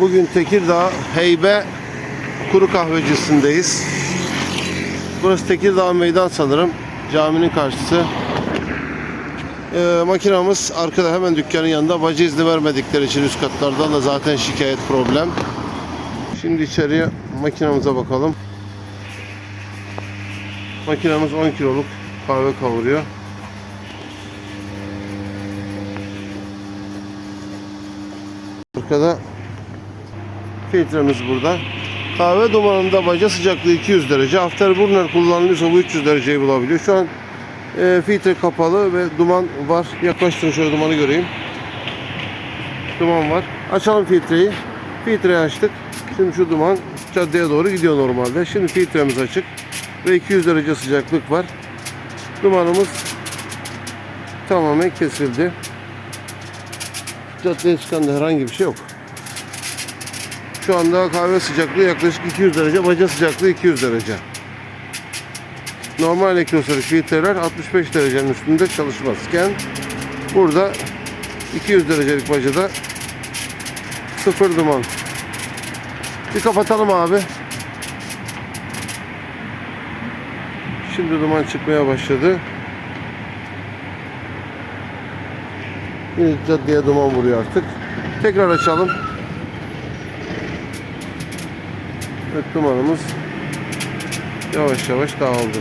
Bugün Tekirdağ Heybe Kuru Kahvecisi'ndeyiz. Burası Tekirdağ Meydan sanırım. Caminin karşısı. Ee, makinamız arkada hemen dükkanın yanında. Bacı izni vermedikleri için üst katlardan da zaten şikayet problem. Şimdi içeriye makinamıza bakalım. Makinamız 10 kiloluk kahve kavuruyor. Arkada filtremiz burada. Kahve dumanında baca sıcaklığı 200 derece. Afterburner kullanılıyorsa bu 300 dereceyi bulabiliyor. Şu an e, filtre kapalı ve duman var. Yaklaştırın şöyle dumanı göreyim. Duman var. Açalım filtreyi. Filtreyi açtık. Şimdi şu duman caddeye doğru gidiyor normalde. Şimdi filtremiz açık ve 200 derece sıcaklık var. Dumanımız tamamen kesildi. Caddeye çıkan da herhangi bir şey yok. Şu anda kahve sıcaklığı yaklaşık 200 derece, baca sıcaklığı 200 derece. Normal elektrostatik filtreler 65 derecenin üstünde çalışmazken burada 200 derecelik bacada sıfır duman. Bir kapatalım abi. Şimdi duman çıkmaya başladı. Yine caddeye duman vuruyor artık. Tekrar açalım. Evet dumanımız yavaş yavaş dağıldı.